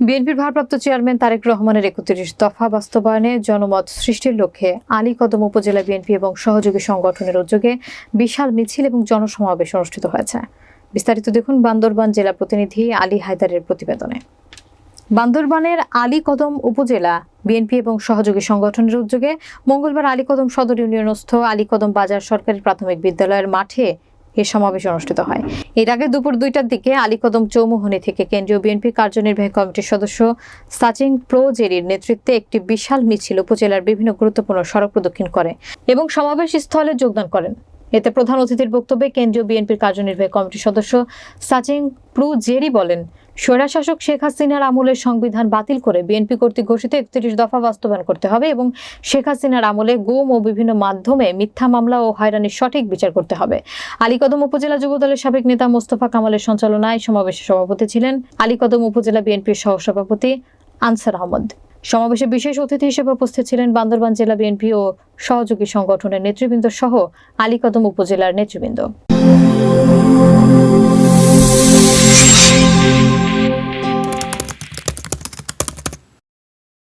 বিএনপির ভারপ্রাপ্ত চেয়ারম্যান তারেক রহমানের একত্রিশ দফা বাস্তবায়নে জনমত সৃষ্টির লক্ষ্যে আলীকদম উপজেলা বিএনপি এবং সহযোগী সংগঠনের উদ্যোগে বিশাল মিছিল এবং জনসমাবেশ অনুষ্ঠিত হয়েছে। বিস্তারিত দেখুন বান্দরবান জেলা প্রতিনিধি আলী হায়দারের প্রতিবেদনে। বান্দরবানের আলীকদম উপজেলা বিএনপি এবং সহযোগী সংগঠনের উদ্যোগে মঙ্গলবার আলীকদম সদর ইউনিয়নস্থ আলীকদম বাজার সরকারি প্রাথমিক বিদ্যালয়ের মাঠে এ সমাবেশ অনুষ্ঠিত হয়। এর আগে দুপুর দুইটার দিকে আলীকদম চৌমুহনী থেকে কেন্দ্রীয় বিএনপি কার্যনির্বাহী কমিটির সদস্য সাচিং প্রোজেরির নেতৃত্বে একটি বিশাল মিছিল উপজেলার বিভিন্ন গুরুত্বপূর্ণ সড়ক প্রদক্ষিণ করে এবং সমাবেশ স্থলে যোগদান করেন। এতে প্রধান অতিথির বক্তব্যে কেন্দ্রীয় বিএনপির কার্যনির্বাহী কমিটির সদস্য সাচিং প্রু জেরি বলেন স্বৈরাশাসক শেখ হাসিনার আমলের সংবিধান বাতিল করে বিএনপি কর্তৃক ঘোষিত একত্রিশ দফা বাস্তবায়ন করতে হবে এবং শেখ হাসিনার আমলে গুম ও বিভিন্ন মাধ্যমে মিথ্যা মামলা ও হয়রানির সঠিক বিচার করতে হবে। আলীকদম উপজেলা যুবদলের সাবেক নেতা মোস্তফা কামালের সঞ্চালনায় সমাবেশে সভাপতি ছিলেন আলীকদম উপজেলা বিএনপির সহসভাপতি আনসার আহমদ। সমাবেশে বিশেষ অতিথি হিসেবে উপস্থিত ছিলেন বান্দরবান জেলা বিএনপি ও সহযোগী সংগঠনের নেতৃবৃন্দ সহ আলীকদম উপজেলার নেতৃবৃন্দ।